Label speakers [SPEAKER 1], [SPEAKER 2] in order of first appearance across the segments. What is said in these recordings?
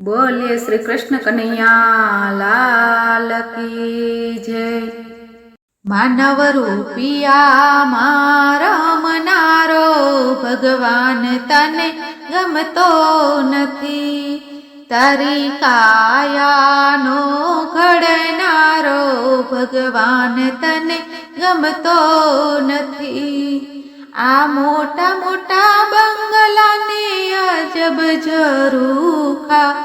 [SPEAKER 1] બોલીએ શ્રી કૃષ્ણ કનૈયા, લાલ કી જય. માનવ રૂપિયા મારા મનારો ભગવાન તને ગમતો નથી. તારી કાયાનો ઘડનારો ભગવાન તને ગમતો નથી. આ મોટા મોટા બંગલાને અજબ જરૂખા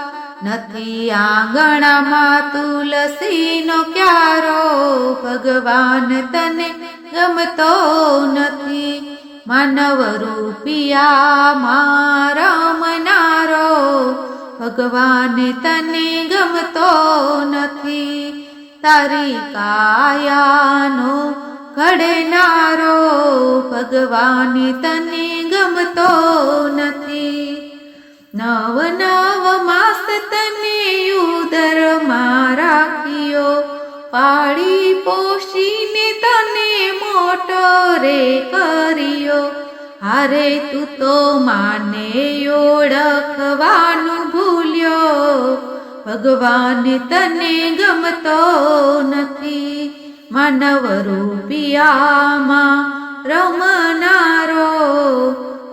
[SPEAKER 1] નથી આંગણામાં તુલસીનો ક્યારો? ભગવાન તને ગમતો નથી. માનવ રૂપિયા મારા મનારો. ભગવાન તને ગમતો નથી. તારી કાયાનો ઘડનારો ભગવાન તને ગમતો નથી. નવ નવ માસ તને ઉદરમાં રાખ્યો. પાળી પોષીને તને મોટો રે કર્યો. અરે તું તો માને ઓળખવાનું ભૂલ્યો. ભગવાન તને ગમતો નથી. માનવ રૂપિયામાં રમનારો.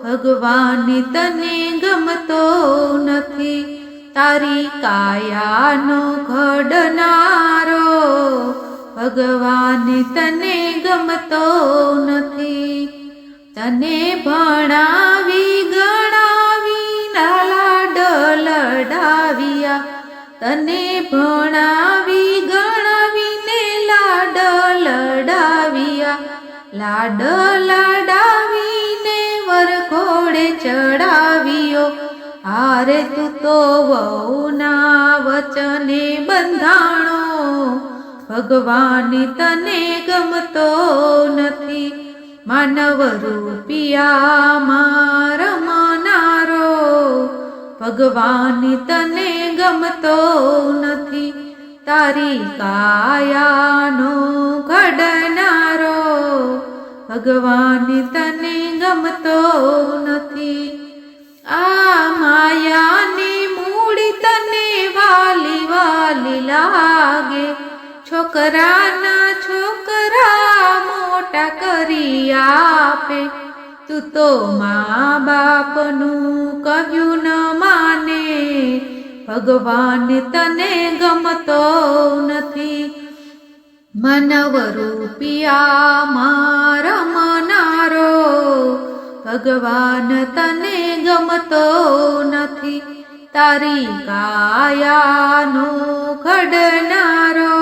[SPEAKER 1] ભગવાન તને ગમતો નથી. તારી કાયાનો ઘડનારો ભગવાન તને ગમતો નથી. તને ભણાવી, ગણાવી લાડ લડાવ્યા. તને ભણાવી, ગણાવીને લાડ લડાવ્યા. લાડ લડાવીને વરઘોડે ચડાવ્યો. હારે તું તો વહુના વચને બંધાણો ભગવાન તને ગમતો નથી. માનવ રૂપિયા માર માનારો ભગવાન તને ગમતો નથી. તારી કાયાનો ઘડનારો ભગવાન તને ગમતો નથી. આ માયાની મૂડી તને વાલી વાલી લાગે. છોકરાના છોકરા મોટા કરી આપે. તું તો મા બાપનું કહ્યું ન માને. ભગવાન તને ગમતો નથી. માનવ રૂપિયા મારા ભગવાન તને ગમતો નથી. તારી કાયાનો ઘડનારો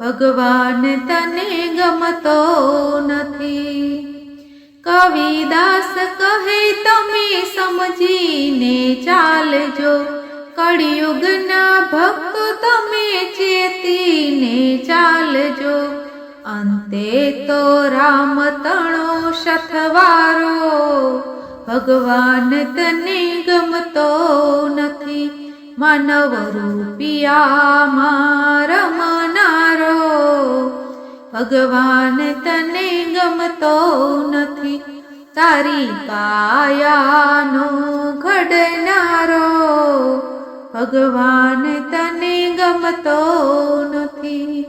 [SPEAKER 1] ભગવાન તને ગમતો નથી. કવિદાસ કહે, તમે સમજીને ચાલજો. કળિયુગના ભક્તો તમે ચેતીને ચાલજો. અંતે તો રામ તણો શથવારો ભગવાન તને ગમતો નથી. માનવ રૂપિયામાં રમનારો ભગવાન તને ગમતો નથી. તારી કાયાનો ઘડનારો. ભગવાન તને ગમતો નથી.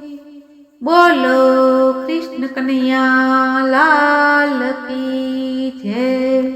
[SPEAKER 1] બોલો કૃષ્ણ કનૈયા, લાલ કી જય.